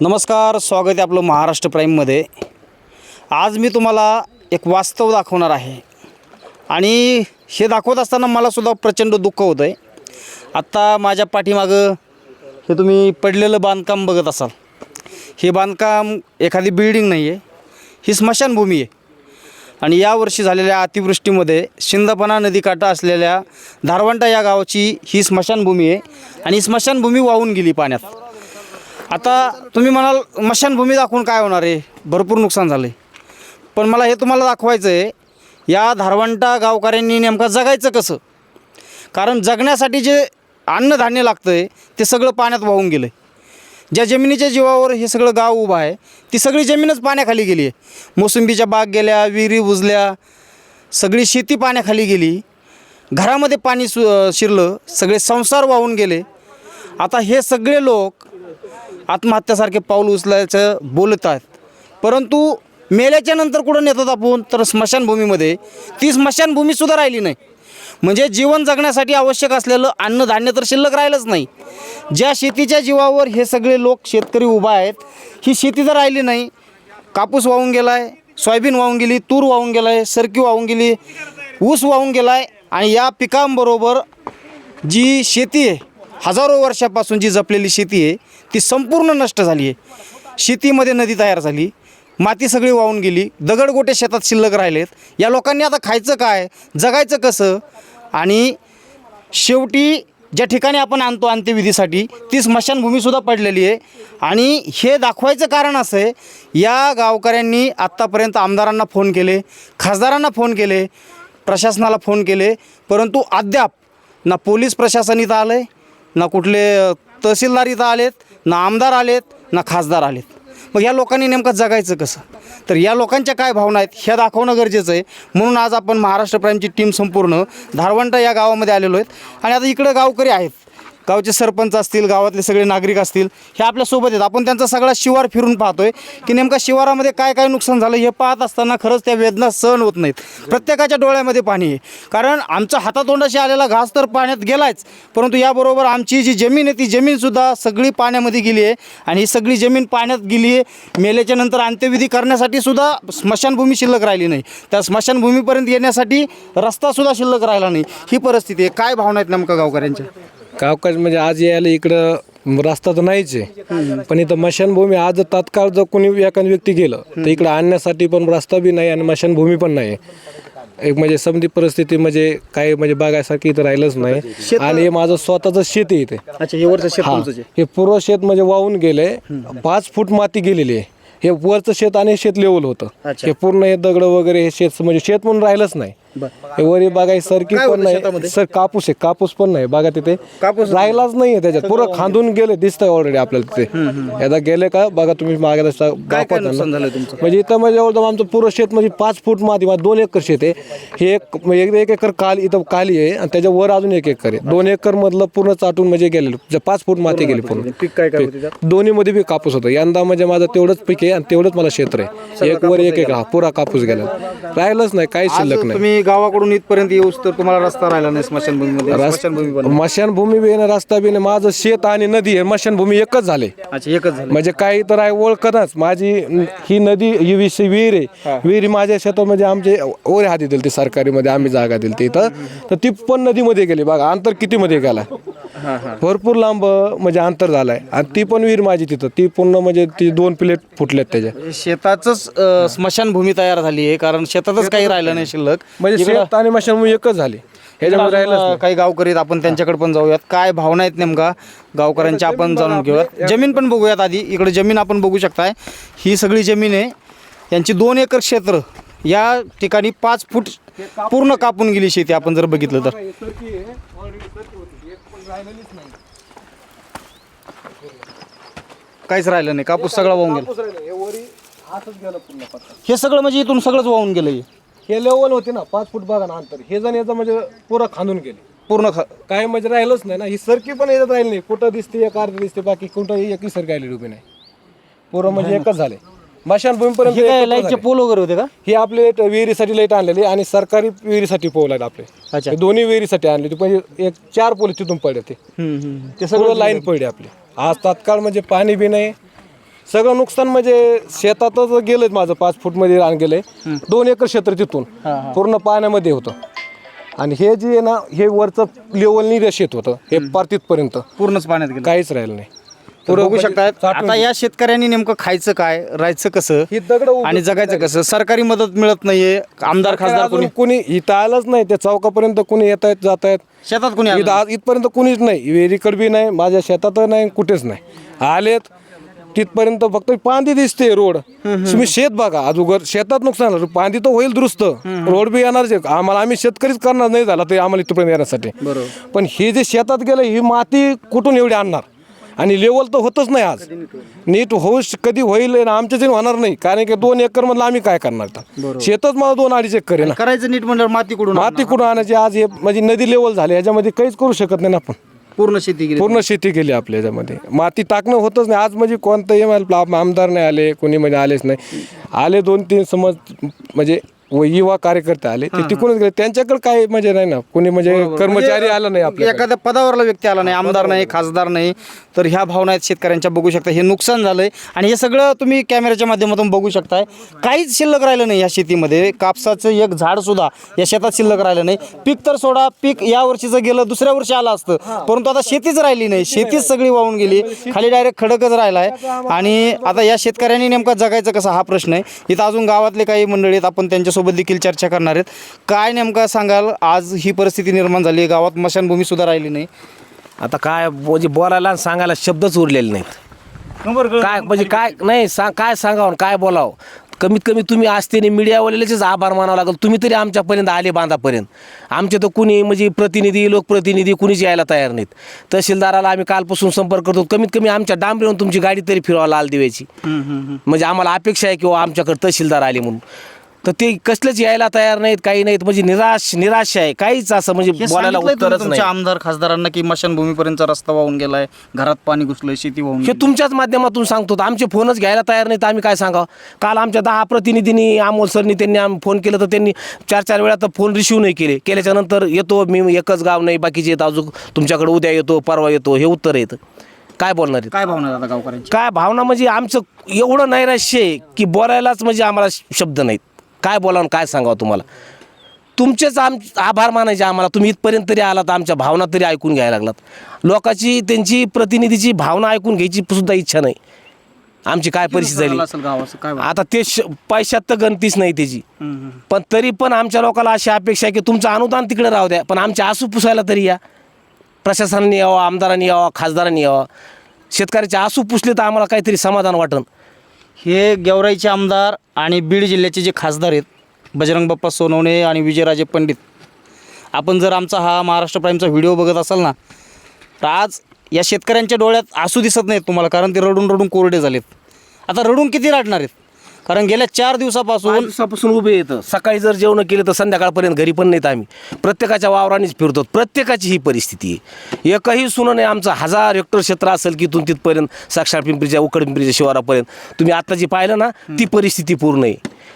नमस्कार स्वागत आहे आपलं महाराष्ट्र प्राईममध्ये. आज मी तुम्हाला एक वास्तव दाखवणार आहे. आणि हे दाखवत असताना मलासुद्धा प्रचंड दुःख होतं आहे आत्ता माझ्या पाठीमागं हे तुम्ही पडलेलं बांधकाम बघत असाल. हे बांधकाम एखादी बिल्डिंग नाही आहे ही स्मशानभूमी आहे. आणि यावर्षी झालेल्या अतिवृष्टीमध्ये शिंदपणा नदीकाठा असलेल्या धारवंटा या गावाची ही स्मशानभूमी आहे. आणि स्मशानभूमी वाहून गेली पाण्यात. आता तुम्ही म्हणाल मशानभूमी दाखवून काय होणार आहे? भरपूर नुकसान झालं आहे पण मला हे तुम्हाला दाखवायचं आहे या धारवंटा गावकऱ्यांनी नेमका जगायचं कसं? कारण जगण्यासाठी जे अन्नधान्य लागतं आहे ते सगळं पाण्यात वाहून गेलं आहे ज्या जमिनीच्या जीवावर हे सगळं गाव उभं आहे ती सगळी जमीनच पाण्याखाली गेली आहे. मोसंबीच्या बाग गेल्या विहिरी बुजल्या सगळी शेती पाण्याखाली गेली. घरामध्ये पाणी सु शिरलं सगळे संसार वाहून गेले. आता हे सगळे लोक आत्महत्यासारखे पाऊल उचलायचं बोलत आहेत परंतु मेल्याच्या नंतर कुठं नेतात आपण? तर स्मशानभूमीमध्ये. ती स्मशानभूमीसुद्धा राहिली नाही. म्हणजे जीवन जगण्यासाठी आवश्यक असलेलं अन्नधान्य तर शिल्लक राहिलंच नाही. ज्या शेतीच्या जीवावर हे सगळे लोक शेतकरी उभा आहेत ही शेती तर राहिली नाही. कापूस वाहून गेला आहे सोयाबीन वाहून गेली तूर वाहून गेला आहे सरकी वाहून गेली ऊस वाहून गेला आहे आणि या पिकांबरोबर जी शेती आहे हजारो वर्षापासून जी जपलेली शेती आहे ती संपूर्ण नष्ट झाली आहे. शेतीमध्ये नदी तयार झाली माती सगळी वाहून गेली दगडगोटे शेतात शिल्लक राहिलेत. या लोकांनी आता खायचं काय जगायचं कसं? आणि शेवटी ज्या ठिकाणी आपण आणतो अंत्यविधीसाठी ती स्मशानभूमीसुद्धा पडलेली आहे. आणि हे दाखवायचं कारण असं आहे या गावकऱ्यांनी आत्तापर्यंत आमदारांना फोन केले खासदारांना फोन केले प्रशासनाला फोन केले परंतु अद्याप ना पोलीस प्रशासन इथं आलं आहे ना कुठले तहसीलदार इथं आलेत ना आमदार आलेत ना खासदार आलेत. मग या लोकांनी नेमकं जगायचं कसं? तर या लोकांच्या काय भावना आहेत ह्या दाखवणं गरजेचं आहे. म्हणून आज आपण महाराष्ट्र प्राईमची टीम संपूर्ण धारवंटा या गावामध्ये आलेलो आहेत. आणि आता इकडं गावकरी आहेत. गावचे सरपंच असतील गावातले सगळे नागरिक असतील हे आपल्यासोबत आहेत. आपण त्यांचा सगळा शिवार फिरून पाहतोय की नेमका शिवारामध्ये काय काय नुकसान झालं हे पाहत असताना खरंच त्या वेदना सहन होत नाहीत. प्रत्येकाच्या डोळ्यामध्ये पाणी आहे. कारण आमचा हातातोंडाशी आलेला घास तर पाण्यात गेलाच परंतु याबरोबर आमची जी जमीन आहे ती जमीनसुद्धा सगळी पाण्यामध्ये गेली आहे. आणि ही सगळी जमीन पाण्यात गेली आहे. मेल्याच्या नंतर अंत्यविधी करण्यासाठी सुद्धा स्मशानभूमी शिल्लक राहिली नाही. त्या स्मशानभूमीपर्यंत येण्यासाठी रस्तासुद्धा शिल्लक राहिला नाही. ही परिस्थिती आहे. काय भावना आहेत नेमका गावकऱ्यांच्या? गावकाच म्हणजे आज यायला इकडं रस्ता तर नाहीच आहे. पण इथं मशानभूमी आज तात्काळ जर कोणी एखादी व्यक्ती गेलं तर इकडं आणण्यासाठी पण रस्ता बी नाही आणि मशानभूमी पण नाही. एक म्हणजे समधी परिस्थिती म्हणजे काही म्हणजे बघायसारखी इथं राहिलंच नाही. आणि हे माझं स्वतःच शेत आहे इथे. अच्छा हे वरचं शेत हा. हे पूर्व शेत म्हणजे वाहून गेले पाच फूट माती गेलेली आहे. हे वरचं शेत आणि शेत लेवल होतं. अच्छा. हे पूर्ण हे दगड वगैरे हे शेत म्हणजे शेत म्हणून राहिलंच नाही. हे वरी बागाय सरकी काय पण होतं शेतामध्ये? नाही सर कापूस आहे कापूस पण नाही. बघा तिथे. कापूस राहिलाच नाहीये त्याच्यात. पुरं खांदून गेले दिसतंय ऑलरेडी आपल्याला तिथे. एकदा गेले का बघा तुम्ही मागे तसं काय नुकसान तुमचं? म्हणजे इथं म्हणजे जवळजवळ आमचं पूर्ण शेत म्हणजे पाच फूट माती म्हणजे दोन एकर शेत आहे. हे एक म्हणजे एक एक एकर काली इथं काली आहे आणि त्याच्या वर अजून एक एकर आहे. दोन एकर मधलं पूर्ण चाटून म्हणजे गेलेलं. जे पाच फूट माती गेली पूर्ण. पीक काय काय होते त्यात? दोन्ही मध्ये बी कापूस होतं. यंदा म्हणजे माझं तेवढंच पीक आहे आणि तेवढंच मला क्षेत्र आहे. एक वर एक एक हा पुरा कापूस गेला राहिलंच नाही काही शिल्लक नाही. तुम्ही गावाकडून इथपर्यंत येऊस तर तुम्हाला रस्ता राहिला नाही स्मशानभूमीमध्ये. स्मशानभूमी पण मशानभूमी बी आहे रस्ता बी नाही. माझं शेत आणि नदी आहे. मशानभूमी एकच झाले. अच्छा एकच झालं. म्हणजे काही तर आहे ओळखतच. माझी ही नदी ही विष विहीर आहे. विहीर माझ्या शेतामध्ये आमचे ओरे हाती दिली ती सरकारीमध्ये. आम्ही जागा दिली इथं. तर ती पण नदीमध्ये गेली. बघा अंतर किती मध्ये गेला? भरपूर लांब म्हणजे अंतर झालंय. आणि ती पण विहीर माझी तिथं. ती पूर्ण म्हणजे ती दोन प्लेट फुटल्यात त्याच्या. शेताचंच अ, स्मशानभूमी तयार झाली आहे कारण शेतातच काही राहिलं नाही शिल्लक. म्हणजे इकडं- शेत आणि मशानभूमी एकच झाली. राहिलंच अ, काही गावकरी आहेत, आपण त्यांच्याकडे पण जाऊयात. काय भावना आहेत नेमका? गावकऱ्यांच्या आपण जाणून घेऊयात. जमीन पण बघूयात आधी. इकडे जमीन आपण बघू शकताय. ही सगळी जमीन आहे. यांची दोन एकर क्षेत्र. या ठिकाणी पाच फूट पूर्ण कापून गेली शेती आपण जर बघितलं तर. काहीच राहिलं नाही कापूस सगळा वाहून गेला. हे सगळं म्हणजे इथून सगळंच वाहून गेलं हे. हे लेवल होते ना पाच फूट बघा ना अंतर. हे जण याचं म्हणजे पुरं खांदून गेले. पूर्ण ख काय म्हणजे राहिलंच नाही ना ही सरकी पण याच्यात राहिली नाही. कुठं दिसते एक अर्धी दिसते बाकी कुठं एकही सरकी आलेली उभी नाही. पुरं म्हणजे एकच झाले. हे काय लाईटचे. पोल वगैरे होते का? ही आपली विहिरीसाठी लाइट आणलेली आणि सरकारी विहिरीसाठी पोल आहेत आपले. अच्छा. हे दोन्ही विहिरीसाठी आणले होते म्हणजे एक चार पोल तिथून पडले ते हम्म, हम्म. ते सगळं लाईन पडली आपली. आज तात्काळ म्हणजे पाणी बी नाही. सगळं नुकसान म्हणजे शेतातच गेलंय माझं पाच फूटमध्ये रान गेलंय दोन एकर क्षेत्र तिथून. पूर्ण पाण्यामध्ये होतं. आणि हे जे आहे ना हे वरचं लेवलनी शेत होतं. हे पार तिथपर्यंत पूर्णच पाण्यात गेलं. काहीच राहिलं नाही. तर बघू शकतात आता या शेतकऱ्यांनी नेमकं खायचं काय राहायचं कसं? ही दगड आणि जगायचं कसं? सरकारी मदत मिळत नाहीये आमदार खासदार कोणी? कोणी इथं आलंच नाही त्या चौकापर्यंत कोणी येत आहेत जात आहेत? शेतात कोणी आलं इथं आज इथपर्यंत कोणीच नाही. विहिरीकड बी नाही माझ्या शेतात नाही कुठेच नाही. आलेत तिथपर्यंत फक्त पांदी दिसते रोड. तुम्ही शेत बघा अजून शेतात नुकसान झालं. पांदी तर होईल दुरुस्त. रोड बी येणार आम्हाला आम्ही शेतकरीच करणार नाही झाला ते आम्हाला इथपर्यंत येण्यासाठी. बरोबर. पण हे जे शेतात गेलं ही माती कुठून एवढी आणणार? आणि लेवल तर होतच नाही आज. नीट होऊ कधी होईल आमच्या होणार नाही कारण की दोन एकर मधलं आम्ही काय करणार आता? शेतच मला दोन अडीच एकर आहे ना. करायचं नीट म्हणल्यावर माती कुठून माती कुठून आणायची? आज हे म्हणजे नदी लेवल झाली याच्यामध्ये काहीच करू शकत नाही ना आपण. पूर्ण शेती गेली पूर्ण शेती केली आपल्या याच्यामध्ये. माती टाकणं होतच नाही. आज म्हणजे कोणतंही आमदार नाही आले कोणी म्हणजे आलेच नाही. आले दोन तीन समज म्हणजे व युवा कार्यकर्ते आले ते तिकडूनच गेले. त्यांच्याकडे काय म्हणजे नाही ना? कोणी म्हणजे कर्मचारी आला नाही आपल्या एखाद्या पदावरला व्यक्ती आला नाही आमदार नाही खासदार नाही तर ह्या भावना आहेत शेतकऱ्यांच्या बघू शकता. हे नुकसान झालंय आणि हे सगळं तुम्ही कॅमेऱ्याच्या माध्यमातून बघू शकताय. काहीच शिल्लक राहिलं नाही या शेतीमध्ये. कापसाचं एक झाड सुद्धा या शेतात शिल्लक राहिलं नाही. पीक तर सोडा पीक या वर्षीचं गेलं दुसऱ्या वर्षी आलं असतं. परंतु आता शेतीच राहिली नाही. शेतीच सगळी वाहून गेली. खाली डायरेक्ट खडकच राहिला आहे आणि आता या शेतकऱ्यांनी नेमका जगायचं कसं हा प्रश्न आहे. इथं अजून गावातले काही मंडळी आहेत आपण त्यांच्यासोबत देखील चर्चा करणार आहेत. काय नेमका सांगाल? आज ही परिस्थिती निर्माण झाली आहे. गावात मशानभूमी सुद्धा राहिली नाही. आता काय म्हणजे बोलायला आणि सांगायला शब्दच उरलेले नाहीत. काय म्हणजे काय नाही सांग काय सांगावं आणि काय बोलावं? कमीत कमी तुम्ही असते मीडियावाल्याचेच आभार मानावं लागेल. तुम्ही तरी आमच्यापर्यंत आले बांधापर्यंत. आमचे तर कुणी म्हणजे प्रतिनिधी लोकप्रतिनिधी कुणीच यायला तयार नाहीत. तहसीलदाराला आम्ही कालपासून संपर्क करतो. कमीत कमी आमच्या डांबरीवरून तुमची गाडी तरी फिरवा लाल दिव्याची. म्हणजे आम्हाला अपेक्षा आहे किंवा आमच्याकडे तहसीलदार आले म्हणून. तर ते कसलेच यायला तयार नाहीत काही नाहीत. म्हणजे निराश निराश आहे. काहीच असं म्हणजे हे बोलायला सांगितलंय तुम्ही उत्तरच नाही. तुमच्या आमदार खासदारांना की मशानभूमीपर्यंतचा रस्ता वाहून गेलाय घरात पाणी घुसलंय शेती वाहून हे गेली. तुमच्याच माध्यमातून सांगतो. तर आमचे फोनच घ्यायला तयार नाहीत आम्ही काय सांगावं? काल आमच्या दहा प्रतिनिधींनी अमोल सरनी त्यांनी आम फोन केलं तर त्यांनी चार चार वेळा तर फोन रिसिव्ह नाही केले. केल्याच्यानंतर येतो मी एकच गाव नाही बाकीचे येत अजून. तुमच्याकडे उद्या येतो परवा येतो हे उत्तर येतं काय बोलणार आहेत? काय भावना आहे आता गावकऱ्यांची? काय भावना म्हणजे आमचं एवढं नैराश्य आहे की बोलायलाच म्हणजे आम्हाला शब्द नाहीत. काय बोलावं काय सांगावं तुम्हाला? तुमचेच आम आभार मानायचे आम्हाला. तुम्ही इथपर्यंत तरी आलात आमच्या भावना तरी ऐकून घ्यायला लागलात. लोकांची त्यांची प्रतिनिधीची भावना ऐकून घ्यायची सुद्धा इच्छा नाही. आमची काय परिस्थिती झालं? आता ते पैशात तर गणतीच नाही त्याची. पण तरी पण आमच्या लोकांना अशी अपेक्षा आहे की तुमचं अनुदान तिकडे राहू द्या. पण आमचे आसू पुसायला तरी या. प्रशासनाने यावं आमदारांनी यावं खासदारांनी यावं. शेतकऱ्याचे आसू पुसले तर आम्हाला काहीतरी समाधान वाटन. हे गेवराईचे आमदार आणि बीड जिल्ह्याचे जे खासदार आहेत बजरंग बाप्पा सोनवणे आणि विजयराजे पंडित. आपण जर आमचा हा महाराष्ट्र प्राईमचा व्हिडिओ बघत असाल ना तर आज या शेतकऱ्यांच्या डोळ्यात आसू दिसत नाहीत तुम्हाला कारण ते रडून रडून कोरडे झालेत. आता रडून किती रडणार आहेत? कारण गेल्या चार दिवसापासून दिवसापासून उभे येतं सकाळी जर जेवण केलं तर संध्याकाळपर्यंत घरी पण नाहीत आम्ही. प्रत्येकाच्या वावरानेच फिरतो. प्रत्येकाची ही परिस्थिती आहे. एकही सुनं नाही आमचं हजार हेक्टर क्षेत्र असेल की इथून तिथपर्यंत साक्षात पिंपरीच्या उकड पिंपरीच्या शिवारापर्यंत. तुम्ही आता जी पाहिलं ना ती परिस्थिती पूर्ण आहे.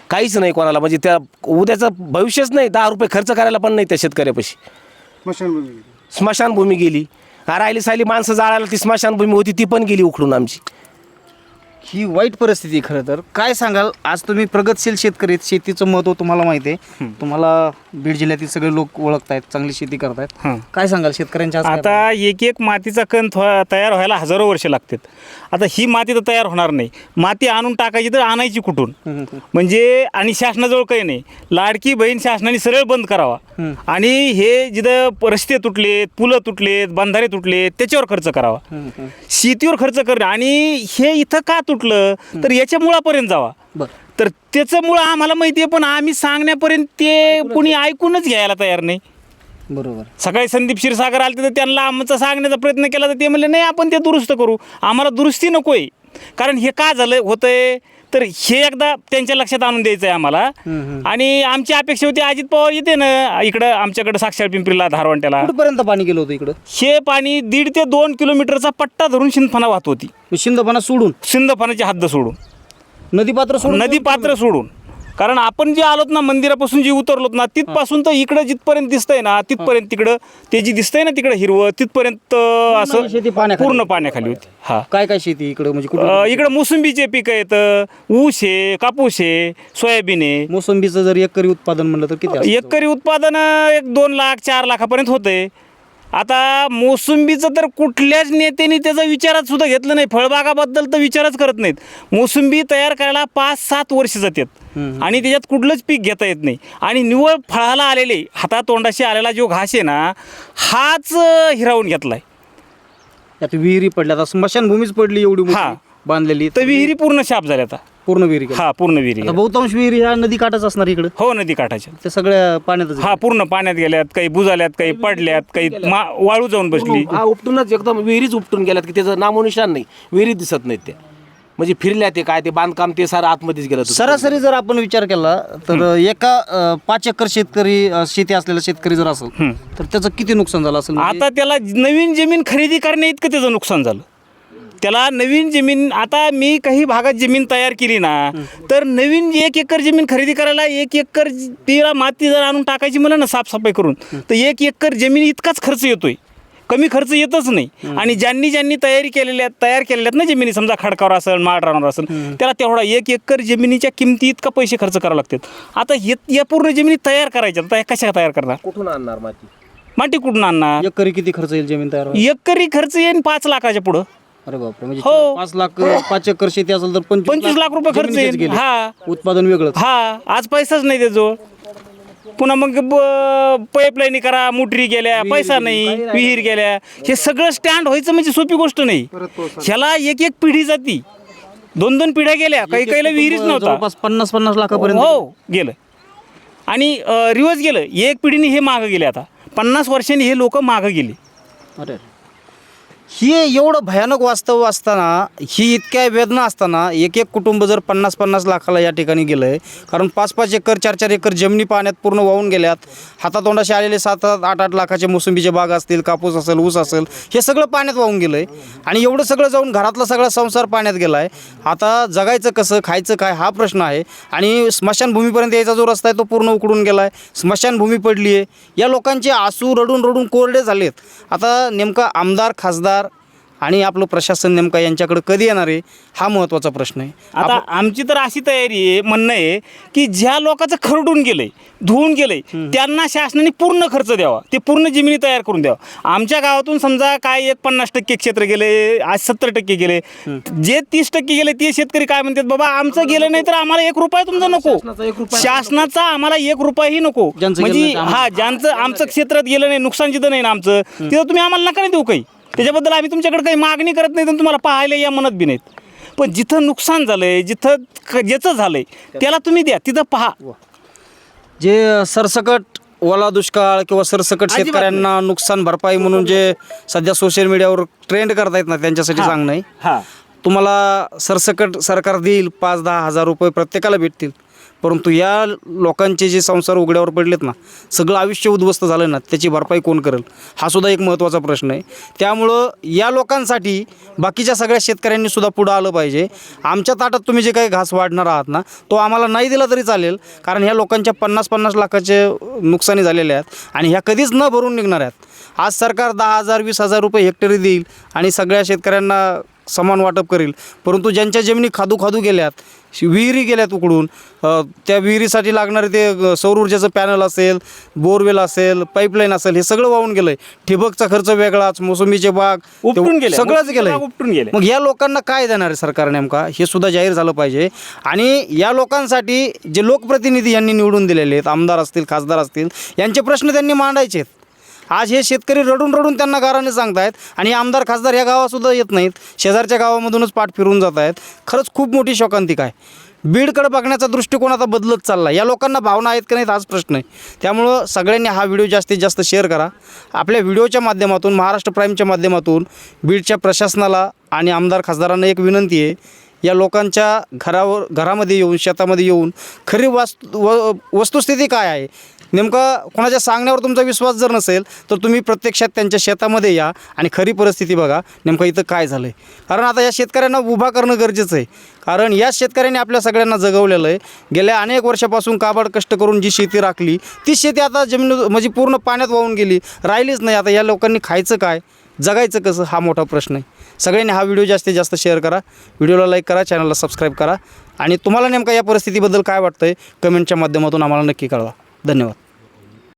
काहीच नाही कोणाला. म्हणजे त्या उद्याचं भविष्यच नाही. दहा रुपये खर्च करायला पण नाही त्या शेतकऱ्यापाशी. स्मशानभूमी गेली. राहिली सायली माणसं जाळायला ती स्मशानभूमी होती ती पण गेली उखडून आमची. ही वाईट परिस्थिती आहे खरं तर. काय सांगाल? आज तुम्ही प्रगतशील शेतकरी आहेत. शेतीचं महत्त्व तुम्हाला माहिती आहे. तुम्हाला बीड जिल्ह्यातील सगळे लोक ओळखतायत चांगली शेती करतायत. हां. काय सांगाल शेतकऱ्यांच्या आज काय आता एक एक मातीचा कण थो- तयार व्हायला हजारो वर्ष लागतात. आता ही माती तर तयार होणार नाही. माती आणून टाकायची तर आणायची कुठून? म्हणजे आणि शासनाजवळ काही नाही. लाडकी बहीण शासनाने सरळ बंद करावा. आणि हे जिथं प- रस्ते तुटलेत पुलं तुटलेत बंधारे तुटलेत त्याच्यावर खर्च करावा. शेतीवर खर्च करणं. आणि हे इथं का तुटलं तर याच्या मुळापर्यंत जावा. तर त्याचं मुळं आम्हाला माहिती आहे पण आम्ही सांगण्यापर्यंत ते कुणी ऐकूनच घ्यायला तयार नाही. बरोबर. सकाळी संदीप क्षीरसागर आले तर त्यांना आमचा सांगण्याचा प्रयत्न केला तर ते म्हणले नाही आपण ते दुरुस्त करू. आम्हाला दुरुस्ती नको आहे कारण हे का झालं? होतंय तर हे एकदा त्यांच्या लक्षात आणून द्यायचं आहे आम्हाला आणि आमची अपेक्षा होती अजित पवार येते ना इकडं आमच्याकडं साक्षर पिंपरीला धारवंट्याला. कुठपर्यंत पाणी गेलं होतं इकडं? हे पाणी दीड ते दोन किलोमीटरचा पट्टा धरून शिंदफणा वाहत होती. शिंदपणा सोडून? शिंदफणाची हद्द सोडून. नदी पात्र सोडून? नदी पात्र सोडून. कारण आपण जे आलोत ना मंदिरापासून जे उतरलोत ना तिथपासून तर इकडं जिथपर्यंत दिसतंय ना तिथपर्यंत तिकडं ते जी दिसतंय ना तिकडं हिरवं तिथपर्यंत असं शेती पाण्याखाली. पूर्ण पाण्याखाली होती. हा. काय काय शेती इकडे म्हणजे कुठं अ, इकडं मोसंबीचे पिकं आहेत ऊस आहे कापूस आहे सोयाबीन आहे. मोसंबीचं जर एकरी उत्पादन म्हणलं तर किती असतं? एकरी उत्पादन एक दोन लाख चार लाखापर्यंत होतंय. आता मोसंबीचं तर कुठल्याच नेत्याने त्याचा विचारात सुद्धा घेतलं नाही. फळबागाबद्दल तर विचारच करत नाहीत. मोसंबी तयार करायला पाच सात वर्ष जातात. आणि त्याच्यात कुठलंच पीक घेता येत नाही. आणि निव्वळ फळाला आलेले हातातोंडाशी आलेला जो घास आहे ना हाच हिरावून घेतलाय. त्यात विहिरी पडल्या आता स्मशानभूमीच पडली एवढी हा. बांधलेली. तर विहिरी पूर्ण शाप झाल्या आता. पूर्ण विहिरी केल्या. हा पूर्ण विहिरी आता बहुतांश विहिरी ह्या नदी काठच असणार इकडं. हो नदी काठाच्या ते सगळ्या पाण्यातच हा पूर्ण पाण्यात गेल्यात काही बुजाल्यात काही पडल्यात काही मा वाळू जाऊन बसली. हा उपटूनच एकदम विहिरीच उपटून गेल्यात की त्याचं नामोनिशान नाही. विहिरी दिसत नाहीत त्या म्हणजे फिरल्या ते काय ते बांधकाम ते सारं आतमध्येच गेलं होतं. सरासरी जर आपण विचार केला तर एका अं, पाच एकर शेतकरी अं, शेती असलेला शेतकरी जर असेल तर त्याचं किती नुकसान झालं असेल? म्हणजे? आता त्याला नवीन जमीन खरेदी करण्या इतकं त्याचं नुकसान झालं. त्याला नवीन जमीन आता मी काही भागात जमीन तयार केली ना तर नवीन एक एकर जमीन खरेदी करायला एक एकर तिला माती जर आणून टाकायची मला ना साफसफाई करून तर एक एकर जमीन इतकाच खर्च येतोय. कमी खर्च येतच नाही. आणि ज्यांनी ज्यांनी तयारी केलेल्या तयार केलेल्या आहेत ना जमिनी समजा खडकावर असेल माळरानावर असेल त्याला तेवढा एक एकर जमिनीच्या किमती इतका पैसे खर्च करावे लागतात. आता हे या पूर्ण जमिनी तयार करायच्या आता कशा तयार करणार? कुठून आणणार माती? माती कुठून आणणार? एकरी किती खर्च येईल जमीन तयार? एकरी खर्च येईन पाच लाखाच्या पुढं. अरे बापरे म्हणजे हो. पाच लाख पाच एकर शेती असेल तर पंचवीस लाख रुपये खर्च येईल. गेले. हा. उत्पादन वेगळंच. हा आज पैसाच नाही त्याजवळ पुन्हा मग पाईपलाईन करा मोटरी गेल्या पैसा नाही विहीर गेल्या. हे सगळं स्टँड व्हायचं म्हणजे सोपी गोष्ट नाही. ह्याला एक एक पिढी जाती. दोन दोन पिढ्या गेल्या. काही काहीला विहिरीच नव्हता. जवळपास पन्नास पन्नास लाखापर्यंत हो गेलं. आणि रिवर्स गेलं. एक पिढीने हे मागं गेले आता. पन्नास वर्षांनी हे लोक मागं गेले. अरे हे एवढं भयानक वास्तव असताना ही इतक्या वेदना असताना एक एक कुटुंब जर पन्नास पन्नास लाखाला या ठिकाणी गेलं आहे कारण पाच पाच एकर चार चार एकर जमिनी पाण्यात पूर्ण वाहून गेल्यात हातातोंडाशी आलेले सात सात आठ आठ लाखाचे मोसंबीचे बाग असतील कापूस असेल ऊस असेल हे सगळं पाण्यात वाहून गेलं आहे आणि एवढं सगळं जाऊन घरातला सगळा संसार पाण्यात गेला आहे आता जगायचं कसं खायचं काय हा प्रश्न आहे. आणि स्मशानभूमीपर्यंत यायचा जो रस्ता आहे तो पूर्ण उकडून गेला आहे स्मशानभूमी पडली आहे या लोकांचे आसू रडून रडून कोरडे झालेत. आता नेमका आमदार खासदार आणि आपलं प्रशासन नेमका यांच्याकडे कधी येणार आहे हा महत्त्वाचा प्रश्न आहे. आता आमची तर अशी तयारी आहे म्हणणं आहे की ज्या लोकांचं खरडून गेलंय धुवून गेलंय त्यांना शासनाने पूर्ण खर्च द्यावा. ते पूर्ण जमिनी तयार करून द्यावा. आमच्या गावातून समजा काय एक पन्नास टक्के क्षेत्र गेले आज सत्तर टक्के गेले जे तीस टक्के गेले ते शेतकरी काय म्हणतात बाबा आमचं गेलं नाही तर आम्हाला एक रुपया तुमचा नको. शासनाचा आम्हाला एक रुपयाही नको. म्हणजे हा ज्यांचं आमचं क्षेत्रात गेलं नाही नुकसान जिथं नाही ना आमचं तिथं तुम्ही आम्हाला नका नाही देऊ काही. त्याच्याबद्दल आम्ही तुमच्याकडे काही मागणी करत नाही तुम्हाला पाहायला या म्हणत बी नाहीत. पण जिथं नुकसान झालंय जिथं क- ज्याचं झालंय त्याला तुम्ही द्या तिथं पहा. जे सरसकट ओला दुष्काळ किंवा सरसकट शेतकऱ्यांना नुकसान भरपाई म्हणून जे सध्या सोशल मीडियावर ट्रेंड करतायत ना त्यांच्यासाठी सांगणं आहे हा. तुम्हाला सरसकट सरकार देईल पाच दहा हजार रुपये प्रत्येकाला भेटतील. परंतु या लोकांचे जे संसार उघड्यावर पडलेत ना सगळं आयुष्य उद्ध्वस्त झालं ना त्याची भरपाई कोण करेल? हा सुद्धा एक महत्त्वाचा प्रश्न आहे. त्यामुळं या लोकांसाठी बाकीच्या सगळ्या शेतकऱ्यांनी सुद्धा पुढं आलं पाहिजे. आमच्या ताटात तुम्ही जे काही घास वाढणार आहात ना तो आम्हाला नाही दिला तरी चालेल कारण ह्या लोकांच्या पन्नास पन्नास लाखाचे नुकसानी झालेल्या आहेत आणि ह्या कधीच न भरून निघणार आहेत. आज सरकार दहा हजार वीस हजार रुपये हेक्टरी देईल आणि सगळ्या शेतकऱ्यांना समान वाटप करेल. परंतु ज्यांच्या जमिनी खादू खादू गेल्यात विहिरी गेल्यात उकडून त्या विहिरीसाठी लागणारे ते सौर ऊर्जेचं पॅनल असेल बोरवेल असेल पाईपलाईन असेल हे सगळं वाहून गेलंय. ठिबकचा खर्च वेगळाच मोसंबीचे बाग उपटून गेले. सगळंच गेलंय. उपटून गेले. मग या लोकांना काय देणार आहे सरकार नेमका? हे सुद्धा जाहीर झालं पाहिजे. आणि या लोकांसाठी जे लोकप्रतिनिधी यांनी निवडून दिलेले आहेत आमदार असतील खासदार असतील यांचे प्रश्न त्यांनी मांडायचे आहेत आज हे शेतकरी रडून रडून त्यांना गाराने सांगतायत आणि आमदार खासदार या गावातसुद्धा येत नाहीत. शेजारच्या गावामधूनच पाठ फिरून जात आहेत खरंच खूप मोठी शोकांतिका आहे. बीडकडे बघण्याचा दृष्टिकोन आता बदलत चालला या लोकांना भावना आहेत का नाहीत हाच प्रश्न आहे. त्यामुळं सगळ्यांनी हा व्हिडिओ जास्तीत जास्त शेअर करा. आपल्या व्हिडिओच्या माध्यमातून महाराष्ट्र प्राईमच्या माध्यमातून बीडच्या प्रशासनाला आणि आमदार खासदारांना एक विनंती आहे. या लोकांच्या घरावर घरामध्ये येऊन शेतामध्ये येऊन खरी वास्तू व वस्तुस्थिती काय आहे? नेमकं कोणाच्या सांगण्यावर तुमचा विश्वास जर नसेल तर तुम्ही प्रत्यक्षात त्यांच्या शेतामध्ये या आणि खरी परिस्थिती बघा नेमकं इथं काय झालं आहे कारण आता या शेतकऱ्यांना उभा करणं गरजेचं आहे. कारण या शेतकऱ्यांनी आपल्या सगळ्यांना जगवलेलं आहे. गेल्या अनेक वर्षापासून काबाड कष्ट करून जी शेती राखली ती शेती आता जमीन म्हणजे पूर्ण पाण्यात वाहून गेली. राहिलीच नाही आता या लोकांनी खायचं काय जगायचं कसं हा मोठा प्रश्न आहे. सगळ्यांनी हा व्हिडिओ जास्तीत जास्त शेअर करा. व्हिडिओला लाईक करा चॅनलला सबस्क्राईब करा. आणि तुम्हाला नेमका या परिस्थितीबद्दल काय वाटतं आहे कमेंटच्या माध्यमातून आम्हाला नक्की कळवा. धन्यवाद.